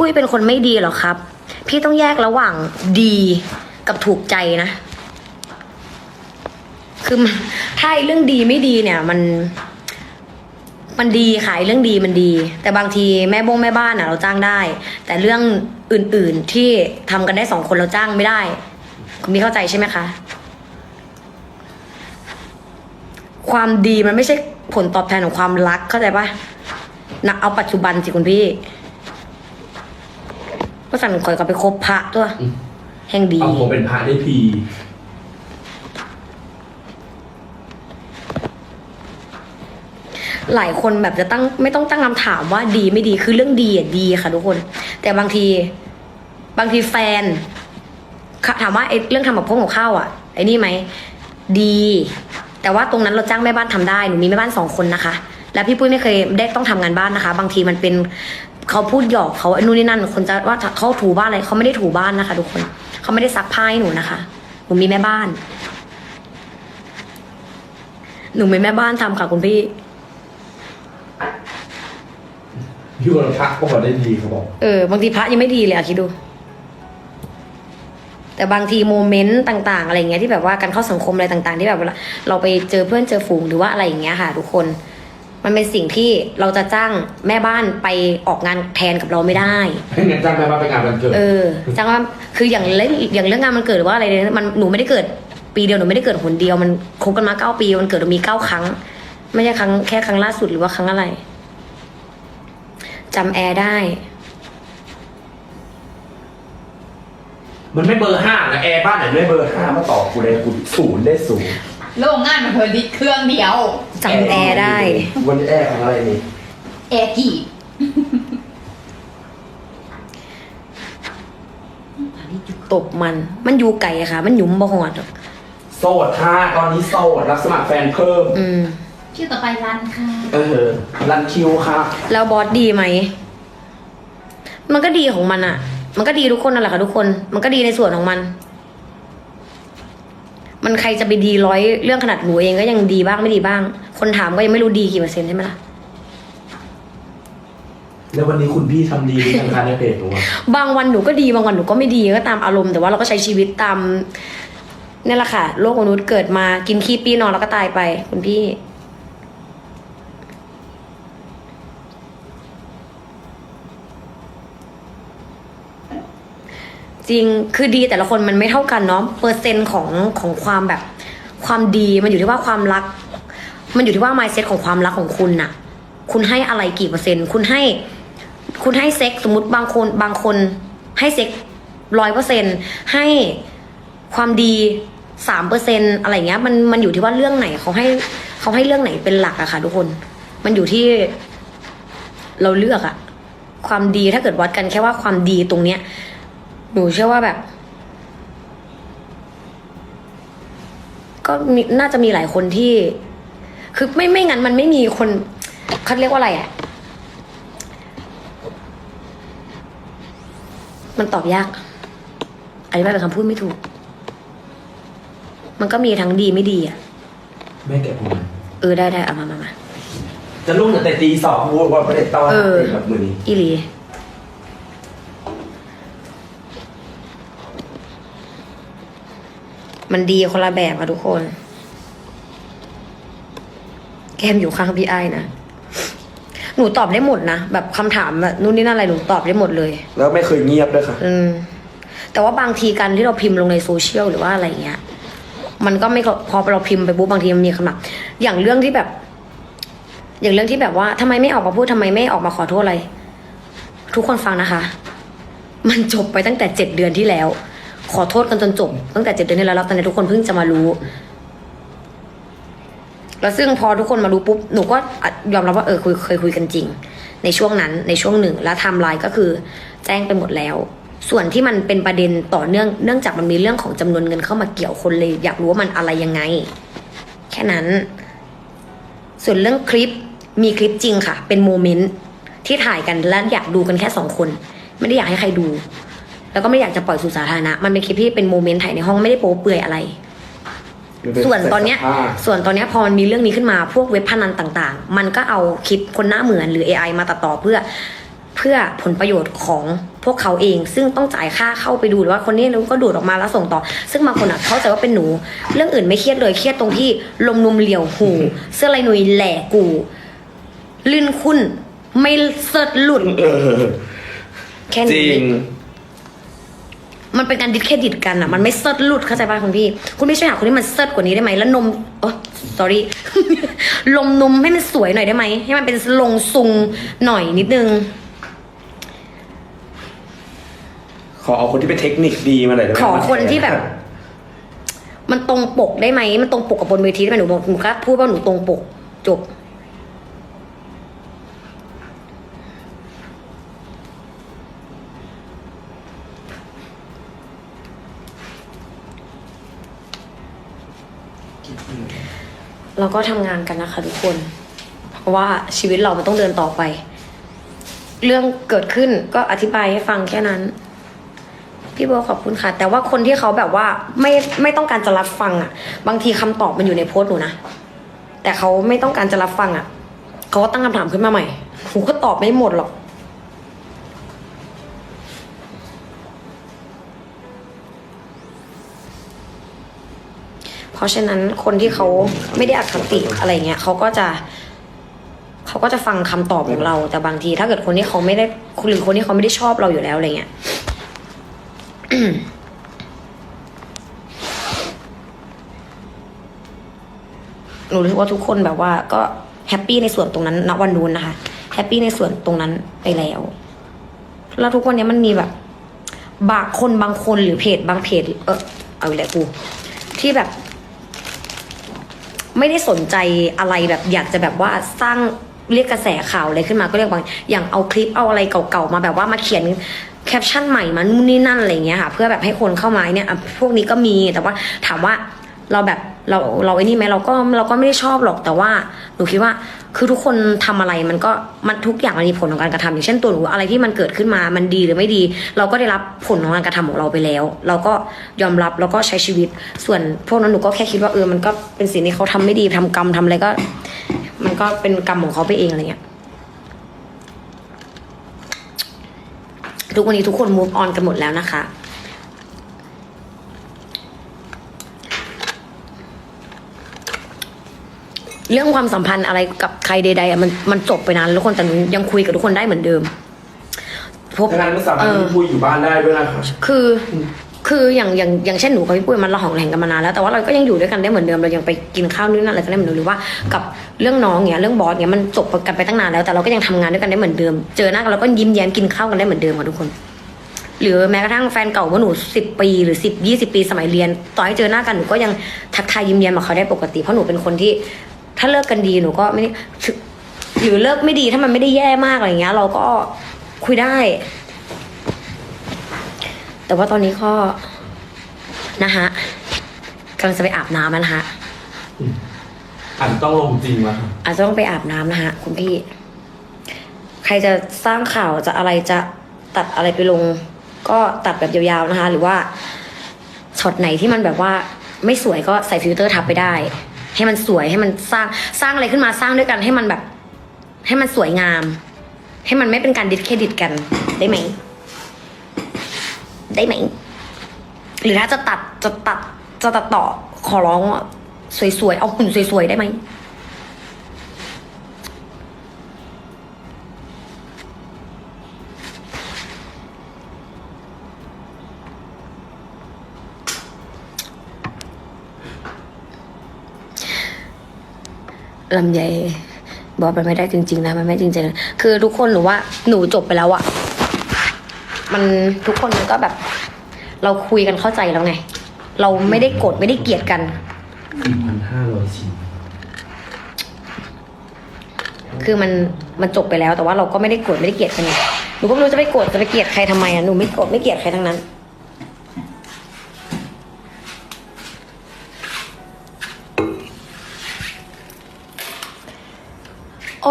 พี่ปุ้ยเป็นคนไม่ดีหรอครับ พี่ต้องแยกระหว่างดีกับถูกใจนะ คือถ้าเรื่องดีไม่ดีเนี่ย มัน มันดีค่ะไอ้เรื่องดีมันดี แต่บางทีแม่บงแม่บ้านอะ เราจ้างได้ แต่เรื่องอื่น ๆที่ทำกันได้สองคนเราจ้างไม่ได้คุณพี่เข้าใจใช่ไหมคะความดีมันไม่ใช่ผลตอบแทนของความรักเข้าใจปะนะเอาปัจจุบันสิคุณพี่ สั่นคอยกับไปคบพระตัวอืมแห่งดี เอาผมเป็นพระได้พีหลายคนแบบจะตั้งไม่ต้องตั้งคำถามว่าดีไม่ดีคือเรื่องดีอะดีค่ะ ทุกคน แต่บางที บางทีแฟนค่ะถามว่าไอ้เรื่องทำแบบพงกับข้าวอะไอ้นี่ไหมดี แต่ว่าตรงนั้นเราจ้างแม่บ้านทำได้หนูมีแม่บ้านสองคนนะคะ แล้วพี่ปุ้ยไม่เคยได้ต้องทำงานบ้านนะคะ บางทีมันเป็นเขาพูดหยอกเขาไอ้นู่นนี่นั่นคนจะว่าเขาถูบ้านอะไรเขาไม่ได้ถูบ้านนะคะ ทุกคนเขาไม่ได้ซักผ้าให้หนูนะคะหนูมีแม่บ้าน หนูมีแม่บ้านทำค่ะคุณพี่พี่วันพระก็บอกได้ดีเขาบอกเออบางทีพระยังไม่ดีเลยอะคิดดู แต่บางทีโมเมนต์ต่าง ๆ อะไรอย่างเงี้ยที่แบบว่าการเข้าสังคมอะไรต่าง ๆ ที่แบบเวลาเราไปเจอเพื่อนเจอฝูงหรือว่าอะไรอย่างเงี้ยค่ะ ทุกคน มันเป็นสิ่งที่เราจะจ้างแม่บ้านไปออกงานแทนกับเราไม่ได้ ให้เงินจ้างแม่บ้านไปงานวันเกิด เออจ้างว่าคืออย่างเล่นอย่างเรื่องงานมันเกิดหรือว่าอะไรเนี่ยมันหนูไม่ได้เกิดปีเดียวหนูไม่ได้เกิดหนเดียวมันคบกันมาเก้าปีมันเกิดมีเก้าครั้ง ไม่ใช่ครั้งแค่ครั้งล่าสุดหรือว่าครั้งอะไรจำแอร์ได้ มันไม่เบอร์ห้านะแอร์บ้านไหนไม่เบอร์ห้ามาต่อกูเลยกูศูนย์ได้ศูนย์ โรงงานมันเพอดิเครื่องเดียวจำแอร์ได้ วันนี้แอร์ของอะไรนี่แอร์กี่ตบมัน มันอยู่ไก่อะค่ะ มันหยุมบ่หอดหรอกโสดค่ะตอนนี้โสดรับสมัครแฟนเพิ่ม อืม ชื่อต่อไปรันค่ะ เออรันคิวค่ะแล้วบอสดีไหม มันก็ดีของมันอะมันก็ดีทุกคนนั่นแหละค่ะทุกคน มันก็ดีในส่วนของมัน มันใครจะไปดีร้อยเรื่องขนาดหนูเองก็ยังดีบ้างไม่ดีบ้าง คนถามก็ยังไม่รู้ดีกี่เปอร์เซ็นต์ใช่ไหมล่ะ แล้ววันนี้คุณพี่ทำดีหรือยังคะในเพจหนูอะบางวันหนูก็ดีบางวันหนูก็ไม่ดีก็ตามอารมณ์แต่ว่าเราก็ใช้ชีวิตตามนี่แหละค่ะโลกมนุษย์เกิดมากินขี้ปี้นอนแล้วก็ตายไป คุณพี่ จริงคือดีแต่ละคนมันไม่เท่ากันเนาะเปอร์เซ็นต์ของของความแบบความดีมันอยู่ที่ว่าความรัก มันอยู่ที่ว่า mindset ของความรักของคุณน่ะ คุณให้อะไรกี่เปอร์เซ็นต์ คุณให้ คุณให้เซ็กสมมติบางคนบางคน ให้เซ็กร้อยเปอร์เซ็นให้ความดีสามเปอร์เซ็นอะไรเงี้ยมันมันอยู่ที่ว่าเรื่องไหนเขาให้เขาให้เรื่องไหนเป็นหลักอะค่ะ ทุกคน มันอยู่ที่ เราเลือกอะความดีถ้าเกิดวัดกันแค่ว่าความดีตรงเนี้ย หนูเชื่อว่าแบบ ก็มีน่าจะมีหลายคนที่ คือไม่ไม่งั้นมันไม่มีคนเขาเรียกว่าอะไรอะมันตอบยากอธิบายเป็นคำพูดไม่ถูก มันก็มีทั้งดีไม่ดีอะ แม่แกะผมมาเออได้ได้เอามามามา จะลุ่งแต่ตีสองพูดว่าประเด็นตอนเออ แบบมือนี้ อีหลี มันดีคนละแบบอะทุกคน แกมอยู่ข้างพี่ไอ้ายนะ หนูตอบได้หมดนะ แบบคำถามแบบนู่นนี่นั่นอะไรหนูตอบได้หมดเลย แล้วไม่เคยเงียบด้วยค่ะ อืม แต่ว่าบางทีการที่เราพิมพ์ลงในโซเชียลหรือว่าอะไรเงี้ย มันก็ไม่พอเราพิมพ์ไปปุ๊บบางทีมันมีคำถามอย่างเรื่องที่แบบ อย่างเรื่องที่แบบว่าทำไมไม่ออกมาพูดทำไมไม่ออกมาขอโทษอะไร ทุกคนฟังนะคะ มันจบไปตั้งแต่เจ็ดเดือนที่แล้ว ขอโทษกันจนจบตั้งแต่เจ็ดเดือนที่แล้วแล้วตอนนี้ทุกคนเพิ่งจะมารู้ แล้วซึ่งพอทุกคนมารู้ปุ๊บหนูก็ยอมรับว่าเออคุยเคยคุยกันจริง ในช่วงนั้นในช่วงหนึ่ง แล้วไทม์ไลน์ก็คือ แจ้งไปหมดแล้ว ส่วนที่มันเป็นประเด็นต่อเนื่องเนื่องจากมันมีเรื่องของจำนวนเงินเข้ามาเกี่ยวคนเลย อยากรู้ว่ามันอะไรยังไง แค่นั้น ส่วนเรื่องคลิปมีคลิปจริงค่ะ เป็นโมเมนต์ที่ถ่ายกันและอยากดูกันแค่สองคน ไม่ได้อยากให้ใครดู แล้วก็ไม่ได้อยากจะปล่อยสู่สาธารณะ มันเป็นคลิปที่เป็นโมเมนต์ถ่ายในห้องไม่ได้โป๊เปลือยอะไร ส่วนตอนเนี้ยส่วนตอนเนี้ยพอมันมีเรื่องนี้ขึ้นมาพวกเว็บพนันต่างๆ มันก็เอาคลิปคนหน้าเหมือนหรือ AI มาตัดต่อเพื่อเพื่อผลประโยชน์ของพวกเขาเอง ซึ่งต้องจ่ายค่าเข้าไปดูหรือว่าคนนี้รู้ก็ดูดออกมาแล้วส่งต่อ ซึ่งบางคนอะเข้าใจว่าเป็นหนู เรื่องอื่นไม่เครียดเลยเครียดตรงที่ลมนุมเหลี่ยวหู เสื้อลายหนุยแหล่กูลื่นคุ้นไม่เสิร์ชหลุดเออแค่จรินี้ง มันเป็นการดิสเครดิตกันอะ มันไม่เซิร์ชหลุดเข้าใจป่ะคุณพี่ คุณพี่ช่วยหาคนที่มันเซิร์ชกว่านี้ได้ไหมแล้วนมโอ้ sorry ลมนมให้มันสวยหน่อยได้ไหมให้มันเป็นลงซุงหน่อยนิดนึง ขอเอาคนที่เป็นเทคนิคดีมาหน่อยได้ไหมขอคนที่แบบ มันตรงปกได้ไหมมันตรงปกกับบนเวทีได้ไหมหนูบอกหนูก็พูดว่าหนูตรงปกจบ เราก็ทำงานกันนะคะทุกคน เพราะว่าชีวิตเรามันต้องเดินต่อไป เรื่องเกิดขึ้นก็อธิบายให้ฟังแค่นั้น พี่โบขอบคุณค่ะ แต่ว่าคนที่เขาแบบว่าไม่ไม่ต้องการจะรับฟังอะ บางทีคำตอบมันอยู่ในโพสต์หนูนะ แต่เขาไม่ต้องการจะรับฟังอะเขาก็ตั้งคำถามขึ้นมาใหม่หนูก็ตอบไม่หมดหรอก ราะฉะนั้นคนที่เขาไม่ได้อคติอะไรเงี้ยเขาก็จะเขาก็จะฟังคำตอบของเรา แต่บางที ถ้าเกิดคนที่เขาไม่ได้หรือคนที่เขาไม่ได้ชอบเราอยู่แล้วอะไรเงี้ยหนูรู้สึกว่าทุกคนแบบว่า ก็แฮปปี้ในส่วนตรงนั้นณวันนู้นนะคะแฮปปี้ในส่วนตรงนั้นไปแล้ว แล้วทุกวันนี้มันมีแบบ บางคนบางคนหรือเพจบางเพจ เออเอาอีกแล้วกูที่แบบ ไม่ได้สนใจอะไรแบบอยากจะแบบว่าสร้างเรียกกระแสข่าวอะไรขึ้นมาก็เรียกบางอย่างเอาคลิปเอาอะไรเก่าๆมาแบบว่ามาเขียนแคปชั่นใหม่มานู่นนี่นั่นอะไรอย่างเงี้ยค่ะ เพื่อแบบให้คนเข้ามาเนี่ยพวกนี้ก็มีแต่ว่าถามว่าเราแบบ เราเราไอ้นี่ไหมเราก็เราก็ไม่ได้ชอบหรอกแต่ว่าหนูคิดว่าคือทุกคนทำอะไรมันก็มันทุกอย่างมันมีผลของการกระทำอย่างเช่นตัวหนูอะไรที่มันเกิดขึ้นมามันดีหรือไม่ดี เราก็ได้รับผลของการกระทำของเราไปแล้ว เราก็ยอมรับแล้วก็ใช้ชีวิต ส่วนพวกนั้นหนูก็แค่คิดว่าเออมันก็เป็นสิ่งที่เขาทำไม่ดีทำกรรมทำอะไรก็ มันก็เป็นกรรมของเขาไปเองอะไรเงี้ยทุกวันนี้ทุกคน move on กันหมดแล้วนะคะ เรื่องความสัมพันธ์อะไรกับใครใดๆอะมันมันจบไปนานแล้วทุกคนแต่หนูยังคุยกับทุกคนได้เหมือนเดิมพบดังนั้นไม่สามารถเออคุยอยู่บ้านได้ด้วยนะครับ คือคืออย่างอย่างอย่างเช่นหนูกับพี่ปุ้ยมันเราหองแหงกันมานานแล้วแต่ว่าเราก็ยังอยู่ด้วยกันได้เหมือนเดิมเรายังไปกินข้าวนู่นนั่นอะไรกันได้เหมือนเดิมหรือว่ากับเรื่องน้องเนี้ยเรื่องบอสเนี้ยมันจบกันไปตั้งนานแล้วแต่เราก็ยังทำงานด้วยกันได้เหมือนเดิม เจอหน้ากันเราก็ยิ้มแย้มกินข้าวกันได้เหมือนเดิมค่ะทุกคน หรือแม้กระทั่งแฟนเก่าเมื่อหนูสิบปีหรือสิบยี่สิบปีสมัยเรียน ต่อให้เจอหน้ากันหนูก็ยังทักทายยิ้มแย้มกับเขาได้ปกติเพราะหนูเป็นคนที่ ถ้าเลิกกันดีหนูก็ไม่ได้หรือเลิกไม่ดีถ้ามันไม่ได้แย่มากอะไรเงี้ย เราก็คุยได้ แต่ว่าตอนนี้ก็นะฮะกำลังจะไปอาบน้ำแล้วนะฮะอันต้องลงจริงแล้วอาจจะต้องไปอาบน้ำนะฮะคุณพี่ ใครจะสร้างข่าวจะอะไรจะตัดอะไรไปลง ก็ตัดแบบยาวๆนะคะ หรือว่าช็อตไหนที่มันแบบว่าไม่สวยก็ใส่ฟิลเตอร์ทับไปได้ ให้มันสวยให้มันสร้างสร้างอะไรขึ้นมาสร้างด้วยกันให้มันแบบ ให้มันสวยงาม ให้มันไม่เป็นการดิสเครดิตกันได้ไหม ได้ไหม หรือถ้าจะตัดจะตัดจะตัดต่อขอร้องอะสวยๆเอาหุ่นสวยๆได้ไหม ลำไยบอกมันไม่ได้จริง ๆ นะมันไม่จริงๆคือทุกคนหนูว่าหนูจบไปแล้วอะมันทุกคนมันก็แบบ เราคุยกันเข้าใจแล้วไง เราไม่ได้โกรธไม่ได้เกลียดกันสี่พันห้าร้อยชิ้นคือมันมันจบไปแล้วแต่ว่าเราก็ไม่ได้โกรธไม่ได้เกลียดกันไงหนูก็ไม่รู้จะไปโกรธจะไปเกลียดใครทำไมอะหนูไม่โกรธไม่เกลียดใครทั้งนั้น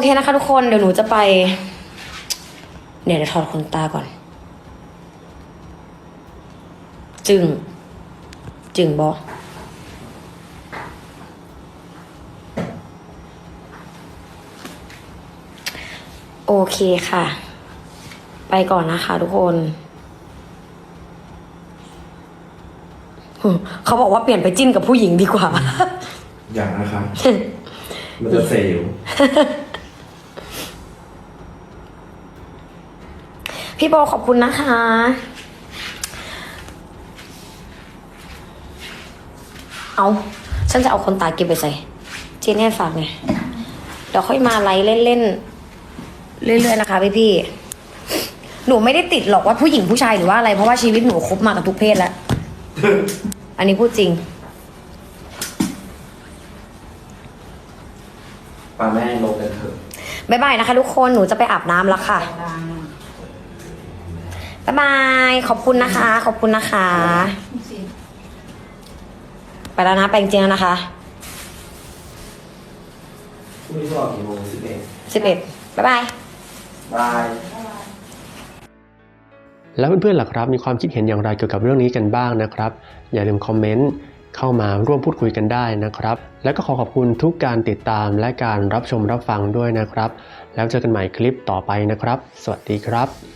เคนะคะทุกคนเดี๋ยวหนูจะไป เดี๋ยวเดี๋ยวถอดขนตาก่อน จึง จึงบอโอเคค่ะ ไปก่อนนะคะทุกคน เขาบอกว่าเปลี่ยนไปจิ้นกับผู้หญิงดีกว่า อย่างนะครับ มันจะเซลล์ พี่โบขอบคุณนะคะ เอาฉันจะเอาคนตาเก็บไปใส่เจนให้ฝากไงเดี๋ยวค่อยมาไลฟ์เล่นๆเรื่อยๆนะคะพี่พี่ๆหนูไม่ได้ติดหรอกว่าผู้หญิงผู้ชายหรือว่าอะไร เพราะว่าชีวิตหนูคบมากับทุกเพศแล้ว อันนี้พูดจริงปลาแม่ลงกันเถอะบ๊ายบายนะคะทุกคน หนูจะไปอาบน้ำแล้วค่ะ บ๊ายบาย ขอบคุณนะคะ ขอบคุณนะคะ ไปแล้วนะไปจริงๆแล้วนะคะพรุ่งนี้ก็ออกกี่โมงสิบเอ็ดสิบเอ็ดบ๊ายบาย บาย แล้วเพื่อนๆล่ะครับ มีความคิดเห็นอย่างไรเกี่ยวกับเรื่องนี้กันบ้างนะครับ อย่าลืมคอมเมนต์เข้ามาร่วมพูดคุยกันได้นะครับ แล้วก็ขอขอบคุณทุกการติดตามและการรับชมรับฟังด้วยนะครับ แล้วเจอกันใหม่คลิปต่อไปนะครับ สวัสดีครับ